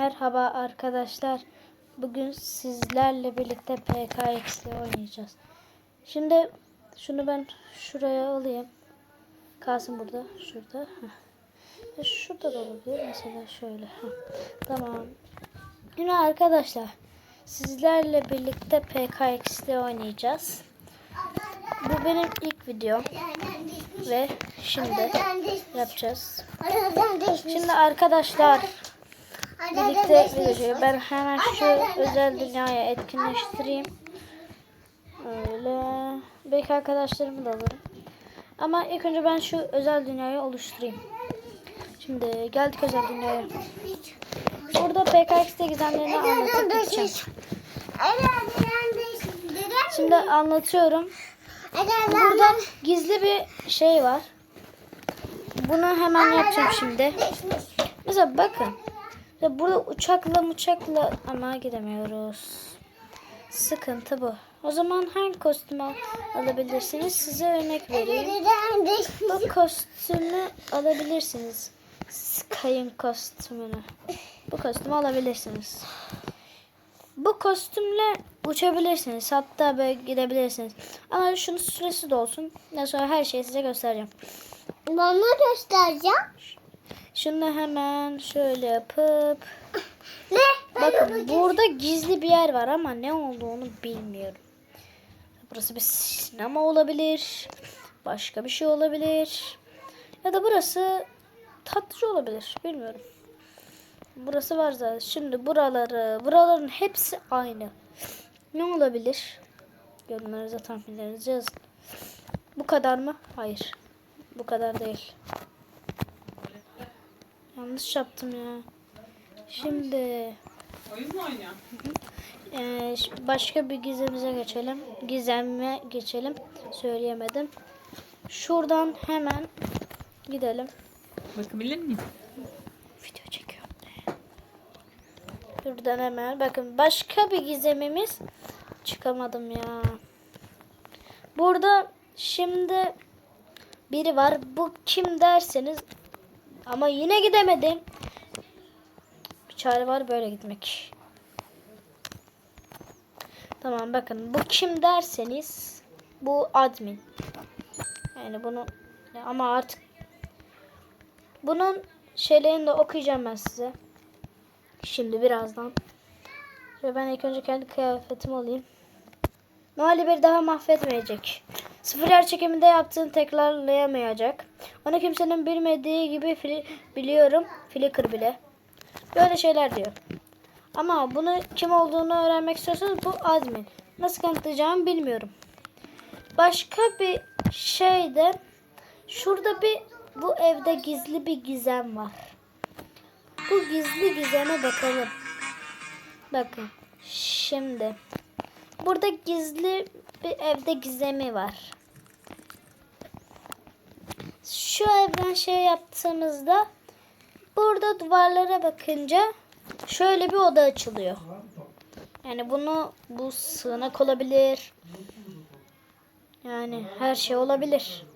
Merhaba arkadaşlar. Bugün sizlerle birlikte PKX'de oynayacağız. Şimdi şunu ben şuraya alayım. Kalsın burada. Şurada. Heh. E, Şurada da olabilir. Mesela şöyle. Heh. Tamam. Yine arkadaşlar sizlerle birlikte PKX'de oynayacağız. Bu benim ilk videom ve şimdi yapacağız. Şimdi arkadaşlar birlikte video. Ben hemen şu özel dünyaya etkinleştireyim. Öyle. Belki arkadaşlarımı da alırım. Ama ilk önce ben şu özel dünyayı oluşturayım. Şimdi geldik özel dünyaya. Burada PKX'de gizemlerini anlatıp gideceğim. Şimdi anlatıyorum. Burada gizli bir şey var. Bunu hemen yapacağım şimdi. Mesela bakın. Ya burada uçakla uçakla ama gidemiyoruz. Sıkıntı bu. O zaman hangi kostümü al- alabilirsiniz? Size örnek vereyim. Bu kostümü alabilirsiniz. Sky'ın kostümünü. Bu kostümü alabilirsiniz. Bu kostümle uçabilirsiniz. Hatta böyle gidebilirsiniz. Ama şunun süresi de olsun. Daha sonra her şeyi size göstereceğim. Bana göstereceğim. Şunu hemen şöyle yapıp Ne? Bakın burada gizli bir yer var ama ne olduğunu bilmiyorum. Burası bir sinema olabilir. Başka bir şey olabilir. Ya da burası tatlıcı olabilir. Bilmiyorum. Burası var zaten. Şimdi buraları, buraların hepsi aynı. Ne olabilir? Yorumlarınıza tahminlerinizi yazın. Bu kadar mı? Hayır. Bu kadar değil. Yanlış yaptım ya. Şimdi Oyun mu oynuyor? ee, ş- başka bir gizemize geçelim. Gizeme geçelim. Söyleyemedim. Şuradan hemen gidelim. Bakabilir miyim? Video çekiyorum. Şuradan hemen bakın başka bir gizemimiz çıkamadım ya. Burada şimdi biri var. Bu kim derseniz ama yine gidemedim. Bir çare var böyle gitmek. Tamam bakın bu kim derseniz bu admin. Yani bunu ama artık bunun şeylerini de okuyacağım ben size. Şimdi birazdan. Şöyle ben ilk önce kendi kıyafetimi alayım. Noel'i bir daha mahvetmeyecek. Sıfır yer çekiminde yaptığını tekrarlayamayacak. Onu kimsenin bilmediği gibi fili- biliyorum. Flickr bile. Böyle şeyler diyor. Ama bunu kim olduğunu öğrenmek istiyorsanız bu admin. Nasıl kanıtlayacağımı bilmiyorum. Başka bir şey de şurada bir bu evde gizli bir gizem var. Bu gizli gizeme bakalım. Bakın şimdi burada gizli bir evde gizemi var. Şu evden şey yaptığımızda burada duvarlara bakınca şöyle bir oda açılıyor. Yani bunu bu sığınak olabilir. Yani her şey olabilir.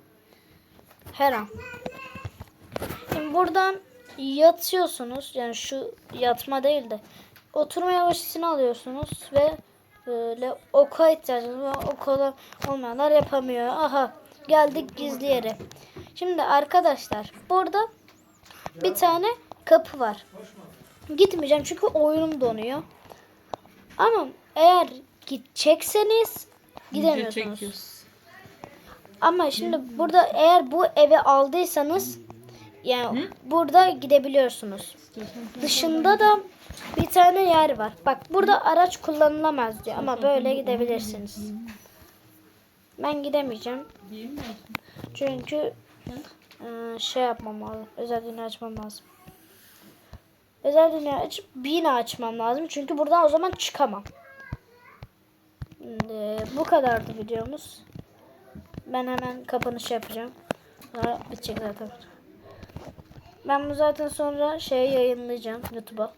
Her an. Şimdi buradan yatıyorsunuz. Yani şu yatma değil de oturma yavaşısını alıyorsunuz ve böyle oka ihtiyacınız var. Oka olmayanlar yapamıyor. Aha geldik gizli yere. Şimdi arkadaşlar burada bir tane kapı var. Gitmeyeceğim çünkü oyunum donuyor. Ama eğer gidecekseniz gidemiyorsunuz. Ama şimdi burada eğer bu evi aldıysanız yani burada gidebiliyorsunuz. Dışında da bir tane yer var. Bak burada araç kullanılamaz diyor ama böyle gidebilirsiniz. Ben gidemeyeceğim. Çünkü e, şey yapmam lazım. Özel dünya açmam lazım. Özel dünya açıp yine açmam lazım. Çünkü buradan o zaman çıkamam. Şimdi, bu kadardı videomuz. Ben hemen kapanış yapacağım. Sonra bitecek zaten. Ben bu zaten sonra şeye yayınlayacağım YouTube'a.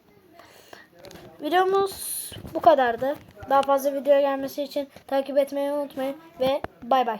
Videomuz bu kadardı. Daha fazla video gelmesi için takip etmeyi unutmayın ve bay bay.